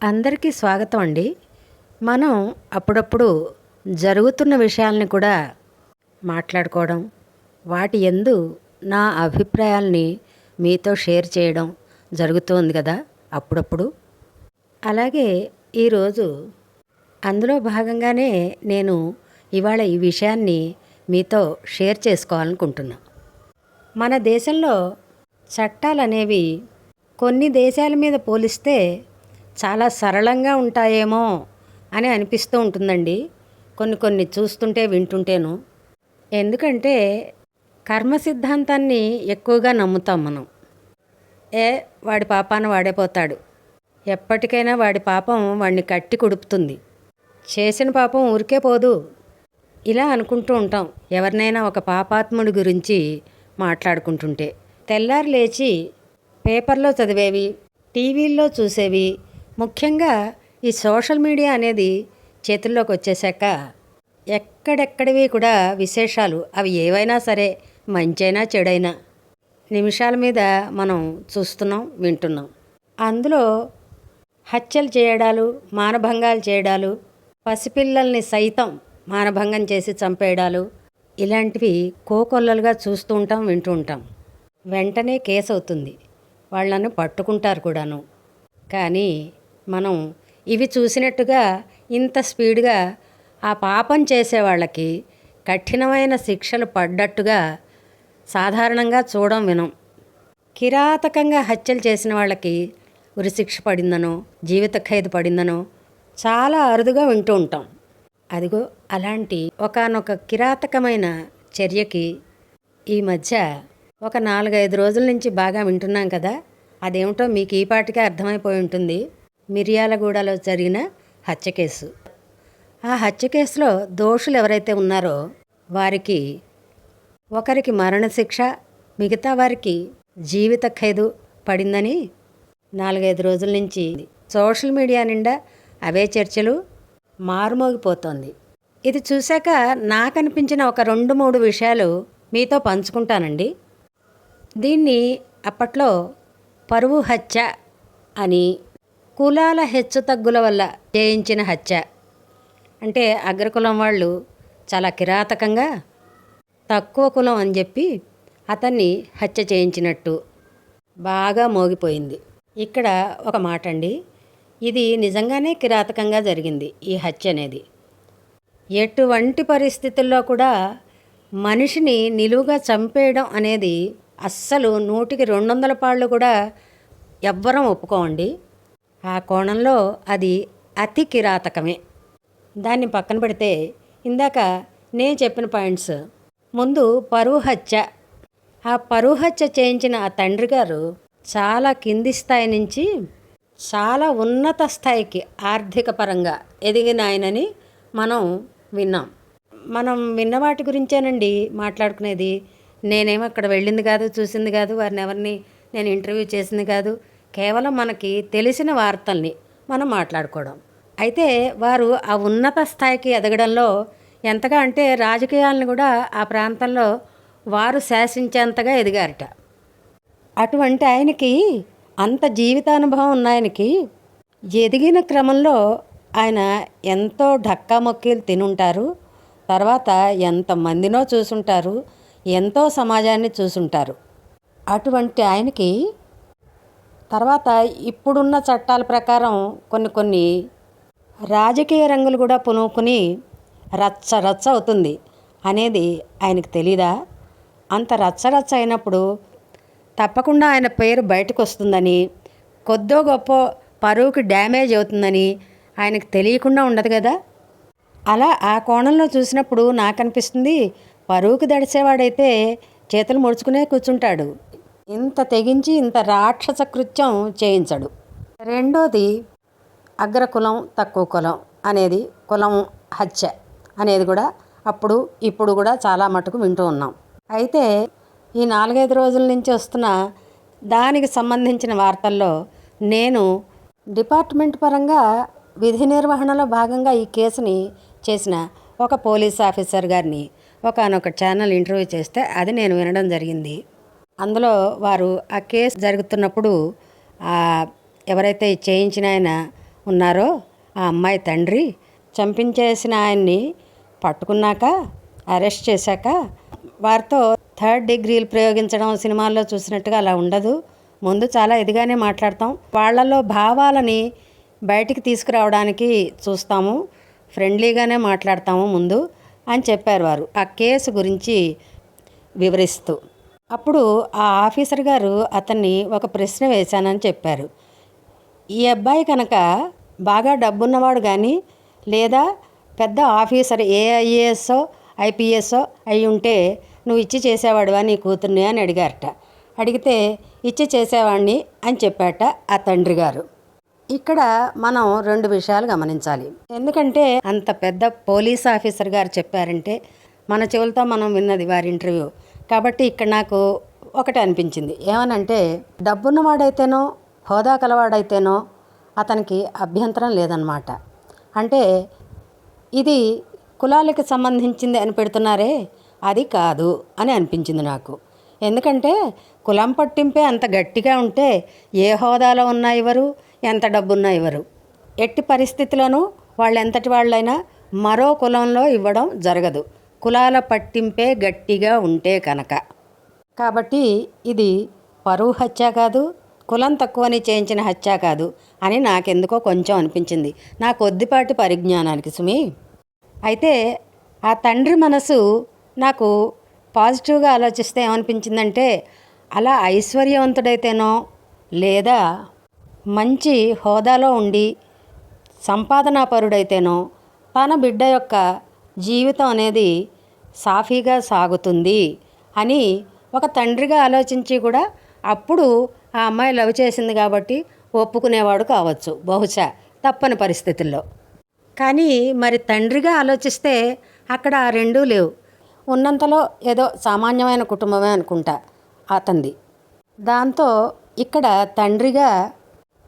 అందరికీ స్వాగతం అండి. మనం అప్పుడప్పుడు జరుగుతున్న విషయాల్ని కూడా మాట్లాడుకోవడం వాటి ఎందు నా అభిప్రాయాల్ని మీతో షేర్ చేయడం జరుగుతుంది కదా అప్పుడప్పుడు. అలాగే ఈరోజు అందులో భాగంగానే నేను ఇవాళ ఈ విషయాన్ని మీతో షేర్ చేసుకోవాలనుకుంటున్నా. మన దేశంలో చట్టాలు అనేవి కొన్ని దేశాల మీద పోలిస్తే చాలా సరళంగా ఉంటాయేమో అని అనిపిస్తూ ఉంటుందండి. కొన్ని కొన్ని చూస్తుంటే వింటుంటేను. ఎందుకంటే కర్మ సిద్ధాంతాన్ని ఎక్కువగా నమ్ముతాం మనం. ఏ వాడి పాపాన వాడే పోతాడు. ఎప్పటికైనా వాడి పాపం వాడిని కట్టి కుడుపుతుంది. చేసిన పాపం ఊరికే పోదు. ఇలా అనుకుంటూ ఉంటాం. ఎవరినైనా ఒక పాపాత్ముడి గురించి మాట్లాడుకుంటుంటే. తెల్లారు లేచి పేపర్లో చదివేవి టీవీల్లో చూసేవి ముఖ్యంగా ఈ సోషల్ మీడియా అనేది చేతుల్లోకి వచ్చేసాక ఎక్కడెక్కడివి కూడా విశేషాలు అవి ఏవైనా సరే మంచైనా చెడైనా నిమిషాల మీద మనం చూస్తున్నాం వింటున్నాం. అందులో హత్యలు చేయడాలు మానభంగాలు చేయడాలు పసిపిల్లల్ని సైతం మానభంగం చేసి చంపేయడాలు ఇలాంటివి కోకొల్లలుగా చూస్తూ ఉంటాం వింటూ ఉంటాం. వెంటనే కేసు అవుతుంది వాళ్ళను పట్టుకుంటారు కూడాను. కానీ మనం ఇవి చూసినట్టుగా ఇంత స్పీడ్గా ఆ పాపం చేసే వాళ్ళకి కఠినమైన శిక్షలు పడ్డట్టుగా సాధారణంగా చూడం వినం. కిరాతకంగా హత్యలు చేసిన వాళ్ళకి ఉరిశిక్ష పడిందనో జీవిత ఖైదు పడిందనో చాలా అరుదుగా వింటూ ఉంటాం. అదిగో అలాంటి ఒకానొక కిరాతకమైన చర్యకి ఈ మధ్య ఒక నాలుగైదు రోజుల నుంచి బాగా వింటున్నాం కదా అదేమిటో మీకు ఈ పాటికే అర్థమైపోయి ఉంటుంది. మిర్యాలగూడలో జరిగిన హత్య కేసు. ఆ హత్య కేసులో దోషులు ఎవరైతే ఉన్నారో వారికి ఒకరికి మరణశిక్ష మిగతా వారికి జీవిత ఖైదు పడిందని నాలుగైదు రోజుల నుంచి సోషల్ మీడియా నిండా అవే చర్చలు మారుమోగిపోతోంది. ఇది చూశాక నాకు అనిపించిన ఒక రెండు మూడు విషయాలు మీతో పంచుకుంటానండి. దీన్ని అప్పట్లో పరువు హత్య అని కులాల హెచ్చుతగ్గుల వల్ల చేయించిన హత్య. అంటే అగ్రకులం వాళ్ళు చాలా కిరాతకంగా తక్కువ కులం అని చెప్పి అతన్ని హత్య చేయించినట్టు బాగా మోగిపోయింది. ఇక్కడ ఒక మాట అండి ఇది నిజంగానే కిరాతకంగా జరిగింది ఈ హత్య అనేది. ఎటువంటి పరిస్థితుల్లో కూడా మనిషిని నిలువుగా చంపేయడం అనేది అస్సలు నూటికి రెండు వందల పాళ్ళు కూడా ఎవ్వరం ఒప్పుకోండి ఆ కోణంలో అది అతి కిరాతకమే. దాన్ని పక్కన పెడితే ఇందాక నేను చెప్పిన పాయింట్స్. ముందు పరువు హత్య ఆ పరువు హత్య చేయించిన ఆ తండ్రి గారు చాలా కింది స్థాయి నుంచి చాలా ఉన్నత స్థాయికి ఆర్థిక పరంగా ఎదిగిన ఆయనని మనం విన్నాం. మనం విన్న వాటి గురించేనండి మాట్లాడుకునేది. నేనేమో అక్కడ వెళ్ళింది కాదు చూసింది కాదు వారిని ఎవరిని నేను ఇంటర్వ్యూ చేసింది కాదు. కేవలం మనకి తెలిసిన వార్తల్ని మనం మాట్లాడుకోవడం. అయితే వారు ఆ ఉన్నత స్థాయికి ఎదగడంలో ఎంతగా అంటే రాజకీయాలను కూడా ఆ ప్రాంతంలో వారు శాసించేంతగా ఎదిగారట. అటువంటి ఆయనకి అంత జీవితానుభవం ఉన్న ఆయనకి ఎదిగిన క్రమంలో ఆయన ఎంతో ఢక్కా మొక్కీలు తినుంటారు. తర్వాత ఎంతమందినో చూసుంటారు. ఎంతో సమాజాన్ని చూసుంటారు. అటువంటి ఆయనకి తర్వాత ఇప్పుడున్న చట్టాల ప్రకారం కొన్ని కొన్ని రాజకీయ రంగులు కూడా పునుకుని రచ్చ రచ్చ అవుతుంది అనేది ఆయనకు తెలీదా? అంత రచ్చ రచ్చ అయినప్పుడు తప్పకుండా ఆయన పేరు బయటకు వస్తుందని కొద్దో గొప్ప పరువుకి డ్యామేజ్ అవుతుందని ఆయనకు తెలియకుండా ఉండదు కదా? అలా ఆ కోణంలో చూసినప్పుడు నాకు అనిపిస్తుంది పరువుకి దడిసేవాడైతే చేతులు ముడుచుకునే కూర్చుంటాడు. ఇంత తెగించి ఇంత రాక్షస కృత్యం చేయించడు. రెండోది అగ్రకులం తక్కువ కులం అనేది కులం హత్య అనేది కూడా అప్పుడు ఇప్పుడు కూడా చాలా మటుకు వింటూ ఉన్నాం. అయితే ఈ నాలుగైదు రోజుల నుంచి వస్తున్న దానికి సంబంధించిన వార్తల్లో నేను డిపార్ట్మెంట్ పరంగా విధి నిర్వహణలో భాగంగా ఈ కేసుని చేసిన ఒక పోలీస్ ఆఫీసర్ గారిని ఒకనొక ఛానల్ ఇంటర్వ్యూ చేస్తే అది నేను వినడం జరిగింది. అందులో వారు ఆ కేసు జరుగుతున్నప్పుడు ఎవరైతే చేయించిన ఆయన ఉన్నారో ఆ అమ్మాయి తండ్రి చంపించేసిన ఆయన్ని పట్టుకున్నాక అరెస్ట్ చేశాక వారితో థర్డ్ డిగ్రీలు ప్రయోగించడం సినిమాల్లో చూసినట్టుగా అలా ఉండదు. ముందు చాలా ఇదిగానే మాట్లాడతాం. వాళ్ళలో భావాలని బయటికి తీసుకురావడానికి చూస్తాము. ఫ్రెండ్లీగానే మాట్లాడతాము ముందు అని చెప్పారు వారు. ఆ కేసు గురించి వివరిస్తూ అప్పుడు ఆ ఆఫీసర్ గారు అతన్ని ఒక ప్రశ్న వేశానని చెప్పారు. ఈ అబ్బాయి కనుక బాగా డబ్బున్నవాడు కానీ లేదా పెద్ద ఆఫీసర్ ఏ ఐఏఎస్ఓ ఐపీఎస్ఓ అయి ఉంటే నువ్వు ఇచ్చి చేసేవాడువా నీ కూతుర్ని అని అడిగారట. అడిగితే ఇచ్చి చేసేవాడిని అని చెప్పాట ఆ తండ్రి గారు. ఇక్కడ మనం రెండు విషయాలు గమనించాలి. ఎందుకంటే అంత పెద్ద పోలీస్ ఆఫీసర్ గారు చెప్పారంటే మన చెవులతో మనం విన్నది వారి ఇంటర్వ్యూ. కాబట్టి ఇక్కడ నాకు ఒకటి అనిపించింది. ఏమనంటే డబ్బున్నవాడైతేనో హోదా కలవాడైతేనో అతనికి అభ్యంతరం లేదన్నమాట. అంటే ఇది కులాలకు సంబంధించింది అని పెడుతున్నారే అది కాదు అని అనిపించింది నాకు. ఎందుకంటే కులం పట్టింపే అంత గట్టిగా ఉంటే ఏ హోదాలో ఉన్నా ఇవ్వరు ఎంత డబ్బున్నా ఇవ్వరు. ఎట్టి పరిస్థితిలోనూ వాళ్ళు ఎంతటి వాళ్ళైనా మరో కులంలో ఇవ్వడం జరగదు. కులాల పట్టింపే గట్టిగా ఉంటే కనుక. కాబట్టి ఇది పరువు హత్య కాదు కులం తక్కువని చేయించిన హత్య కాదు అని నాకెందుకో కొంచెం అనిపించింది. నా కొద్దిపాటి పరిజ్ఞానానికి సుమి. అయితే ఆ తండ్రి మనసు నాకు పాజిటివ్గా ఆలోచిస్తే ఏమనిపించిందంటే అలా ఐశ్వర్యవంతుడైతేనో లేదా మంచి హోదాలో ఉండి సంపాదనాపరుడైతేనో తన బిడ్డ యొక్క జీవితం అనేది సాఫీగా సాగుతుంది అని ఒక తండ్రిగా ఆలోచించి కూడా అప్పుడు ఆ అమ్మాయి లవ్ చేసింది కాబట్టి ఒప్పుకునేవాడు కావచ్చు బహుశా తప్పని పరిస్థితుల్లో. కానీ మరి తండ్రిగా ఆలోచిస్తే అక్కడ ఆ రెండూ లేవు. ఉన్నంతలో ఏదో సామాన్యమైన కుటుంబమే అనుకుంటా అతంది దాంతో ఇక్కడ తండ్రిగా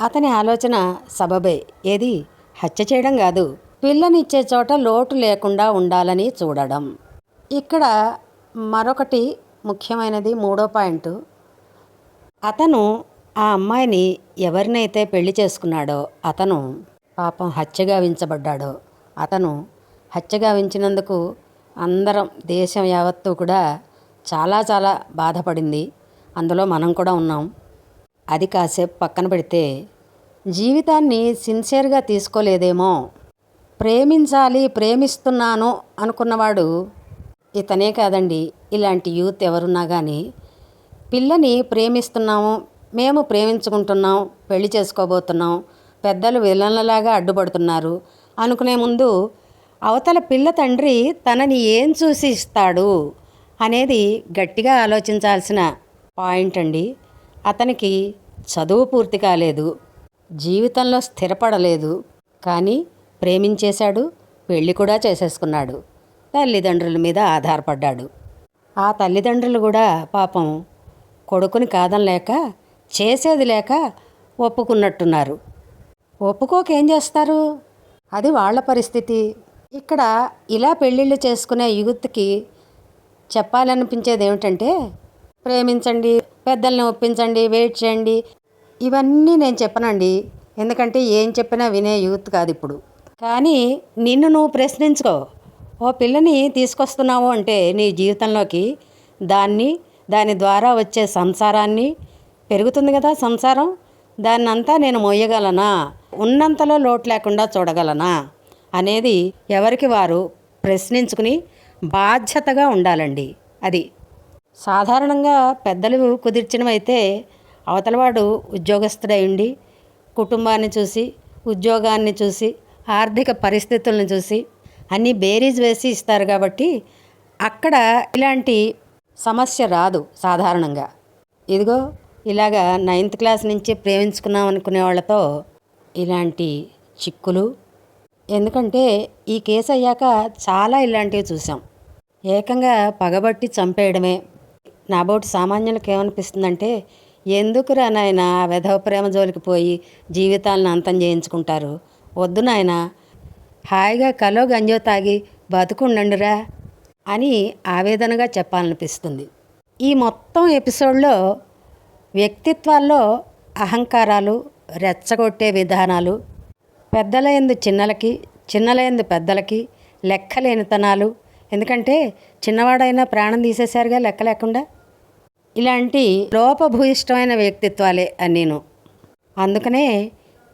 అతని ఆలోచన సబబే. ఏది? హత్య చేయడం కాదు. పిల్లనిచ్చే చోట లోటు లేకుండా ఉండాలని చూడడం. ఇక్కడ మరొకటి ముఖ్యమైనది మూడో పాయింట్. అతను ఆ అమ్మాయిని ఎవరినైతే పెళ్ళి చేసుకున్నాడో అతను పాపం హత్యగావించబడ్డాడో అతను హత్యగావించినందుకు అందరం దేశం యావత్తు కూడా చాలా చాలా బాధపడింది. అందులో మనం కూడా ఉన్నాం. అది కాసేపు పక్కన పెడితే జీవితాన్ని సిన్సియర్గా తీసుకోలేదేమో. ప్రేమించాలి ప్రేమిస్తున్నాను అనుకున్నవాడు ఇతనే కాదండి. ఇలాంటి యూత్ ఎవరున్నా కానీ పిల్లని ప్రేమిస్తున్నాము మేము ప్రేమించుకుంటున్నాం పెళ్ళి చేసుకోబోతున్నాం పెద్దలు విలన్లలాగా అడ్డుపడుతున్నారు అనుకునే ముందు అవతల పిల్ల తండ్రి తనని ఏం చూసి ఇస్తాడు అనేది గట్టిగా ఆలోచించాల్సిన పాయింట్ అండి. అతనికి చదువు పూర్తి కాలేదు జీవితంలో స్థిరపడలేదు కానీ ప్రేమించేశాడు పెళ్ళి కూడా చేసేసుకున్నాడు. తల్లిదండ్రుల మీద ఆధారపడ్డాడు. ఆ తల్లిదండ్రులు కూడా పాపం కొడుకుని కాదనలేక చేసేది లేక ఒప్పుకున్నట్టున్నారు. ఒప్పుకోకేం చేస్తారు? అది వాళ్ళ పరిస్థితి. ఇక్కడ ఇలా పెళ్ళిళ్ళు చేసుకునే యూత్కి చెప్పాలనిపించేది ఏమిటంటే ప్రేమించండి పెద్దల్ని ఒప్పించండి వెయిట్ చేయండి. ఇవన్నీ నేను చెప్పనండి. ఎందుకంటే ఏం చెప్పినా వినే యూత్ కాదు ఇప్పుడు. కానీ నిన్ను నువ్వు ప్రశ్నించుకో. ఓ పిల్లని తీసుకొస్తున్నావు అంటే నీ జీవితంలోకి దాన్ని దాని ద్వారా వచ్చే సంసారాన్ని పెరుగుతుంది కదా సంసారం. దాన్నంతా నేను మోయగలనా? ఉన్నంతలో లోటు లేకుండా చూడగలనా? అనేది ఎవరికి వారు ప్రశ్నించుకుని బాధ్యతగా ఉండాలండి అది. సాధారణంగా పెద్దలు కుదిర్చినవైతే అవతలవాడు ఉద్యోగస్తుడై ఉండి కుటుంబాన్ని చూసి ఉద్యోగాన్ని చూసి ఆర్థిక పరిస్థితులను చూసి అన్నీ బేరీజ్ వేసి ఇస్తారు కాబట్టి అక్కడ ఇలాంటి సమస్య రాదు సాధారణంగా. ఇదిగో ఇలాగా నైన్త్ క్లాస్ నుంచి ప్రేమించుకున్నాం అనుకునే వాళ్ళతో ఇలాంటి చిక్కులు. ఎందుకంటే ఈ కేసు అయ్యాక చాలా ఇలాంటివి చూసాం. ఏకంగా పగబట్టి చంపేయడమే. నాబోటి సామాన్యులకు ఏమనిపిస్తుందంటే ఎందుకురా నాయన వెధవ ప్రేమ జోలికి పోయి జీవితాలను అంతం చేయించుకుంటారు? వద్దు నాయనా హాయిగా కలో గంజో తాగి బతుకుండండిరా అని ఆవేదనగా చెప్పాలనిపిస్తుంది. ఈ మొత్తం ఎపిసోడ్లో వ్యక్తిత్వాల్లో అహంకారాలు రెచ్చగొట్టే విధానాలు పెద్దల ఎందు చిన్నలకి చిన్నల ఎందు పెద్దలకి లెక్కలేనితనాలు ఎందుకంటే చిన్నవాడైనా ప్రాణం తీసేశారుగా లెక్క లేకుండా? ఇలాంటి లోపభూయిష్టమైన వ్యక్తిత్వాలే అని నేను. అందుకనే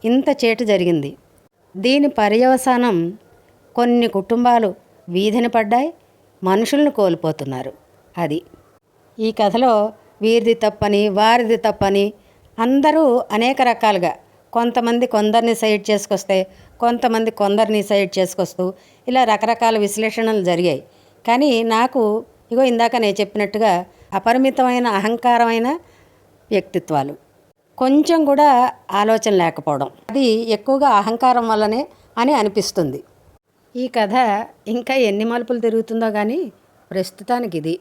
ఇంత చేటు జరిగింది. దీని పర్యవసానం కొన్ని కుటుంబాలు వీధిని పడ్డాయి మనుషులను కోల్పోతున్నారు. అది ఈ కథలో వీరిది తప్పని వారిది తప్పని అందరూ అనేక రకాలుగా కొంతమంది కొందరిని సైడ్ చేసుకొస్తే కొంతమంది కొందరిని సైడ్ చేసుకొస్తూ ఇలా రకరకాల విశ్లేషణలు జరిగాయి. కానీ నాకు ఇగో ఇందాక నేను చెప్పినట్టుగా అపరిమితమైన అహంకారమైన వ్యక్తిత్వాలు. కొంచెం కూడా ఆలోచన లేకపోవడం. అది ఎక్కువగా అహంకారం వల్లనే అని అనిపిస్తుంది. ఈ కథ ఇంకా ఎన్ని మలుపులు తిరుగుతుందో కానీ ప్రస్తుతానికి ఇది